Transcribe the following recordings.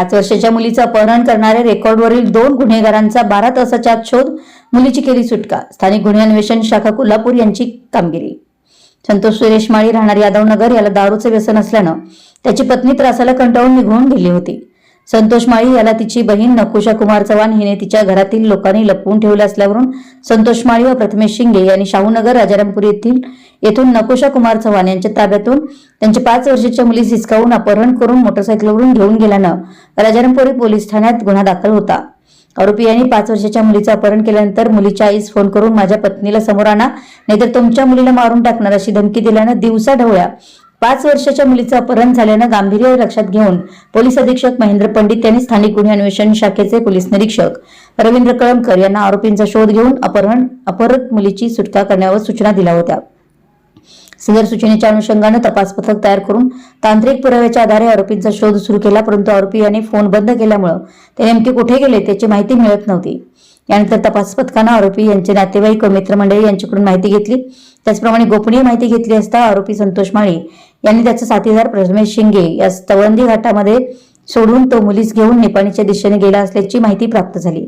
पाच वर्षाच्या मुलीचं अपहरण करणाऱ्या रेकॉर्डवरील दोन गुन्हेगारांचा बारा तासाच्या शोध मुलीची केली सुटका. स्थानिक गुन्हे अन्वेषण शाखा कोल्हापूर यांची कामगिरी. संतोष सुरेश माळी राहणार यादवनगर याला दारूचं व्यसन असल्यानं त्याची पत्नी त्रासाला कंटाळून निघून गेली होती. संतोष माळी याला तिची बहीण नकुशा कुमार चव्हाण हिने तिच्या घरातील लोकांनी लपवून ठेवले असल्यावरून संतोष माळी व प्रथमेश शिंगे यांनी शाहूनगर राजारामपुरी येथील येथून नकुशा कुमार चव्हाण यांच्या ताब्यातून त्यांच्या पाच वर्षाच्या मुली हिसकावून अपहरण करून मोटरसायकलवरून घेऊन गेल्यानं राजारामपुरी पोलीस ठाण्यात गुन्हा दाखल होता. आरोपी यांनी पाच वर्षाच्या मुलीचं अपहरण केल्यानंतर मुलीच्या आईस फोन करून माझ्या पत्नीला समोर आणा नाहीतर तुमच्या मुलीला मारून टाकणार अशी धमकी दिल्यानं दिवसा ढवळ्या पाच वर्षाच्या मुलीचं अपहरण झाल्यानं गांभीर्य लक्षात घेऊन पोलीस अधीक्षक महेंद्र पंडित यांनी स्थानिक गुन्हे अन्वेषण शाखेचे पोलीस निरीक्षक रवींद्र कळमकर यांना आरोपींचा शोध घेऊन अपहरण अपहृत मुलीची सुटका करण्यावर सूचना दिल्या होत्या. सदर सूचनेच्या अनुषंगानं तपास पथक तयार करून तांत्रिक पुराव्याच्या आधारे आरोपींचा शोध सुरू केला परंतु आरोपी यांनी फोन बंद केल्यामुळं ते नेमके कुठे गेले त्याची माहिती मिळत नव्हती. यानंतर तपास पथकानं आरोपी यांचे नातेवाईक व मित्रमंडळी यांच्याकडून माहिती घेतली. त्याचप्रमाणे गोपनीय माहिती घेतली असता आरोपी संतोष माळी यांनी त्याचा साथीदार प्रथमेश शिंगे या तवंदी घाटामध्ये सोडून तो मुलीस घेऊन निपाणीच्या दिशेने गेला असल्याची माहिती प्राप्त झाली.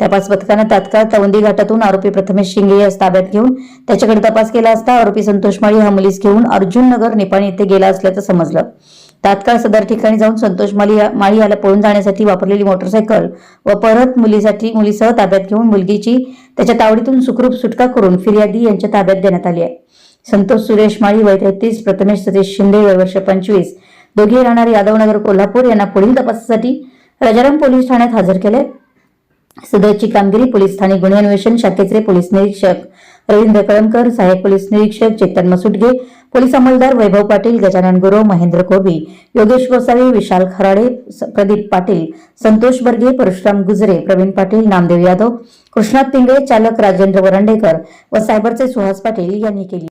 तपास पथकानं तात्काळ तवंदी घाटातून आरोपी प्रथमेश शिंगे यास ताब्यात घेऊन त्याच्याकडे तपास केला असता आरोपी संतोष माळी हा मुलीस घेऊन अर्जुन नगर निपाणी येथे गेला असल्याचं समजलं. तात्काळ सदर ठिकाणी जाऊन संतोष माली माळी याला पळून जाण्यासाठी वापरलेली मोटरसायकल व परत मुलीसाठी मुलीसह ताब्यात घेऊन मुलगीची त्याच्या तावडीतून सुखरूप सुटका करून फिर्यादी यांच्या ताब्यात देण्यात आली आहे. संतोष सुरेश माळी वय तेहतीस प्रथमेश सतीश शिंदे वय वर्ष पंचवीस. दोघे राहणार यादवनगर कोल्हापूर यांना पुढील तपासासाठी राजाराम पोलीस ठाण्यात हजर केले. सदरची कामगिरी पोलीस ठाणे गुन्हे अन्वेषण शाखेचे पोलीस निरीक्षक रवींद्र कळमकर सहाय्यक पोलीस निरीक्षक चेतन मसुटगे पोलीस अंमलदार वैभव पाटील गजानन गुरव महेंद्र कोबी योगेश गोसावी विशाल खराडे प्रदीप पाटील संतोष बर्गे परशुराम गुजरे प्रवीण पाटील नामदेव यादव कृष्णात पिंगळे चालक राजेंद्र वरंडेकर व सायबरचे सुहास पाटील यांनी केली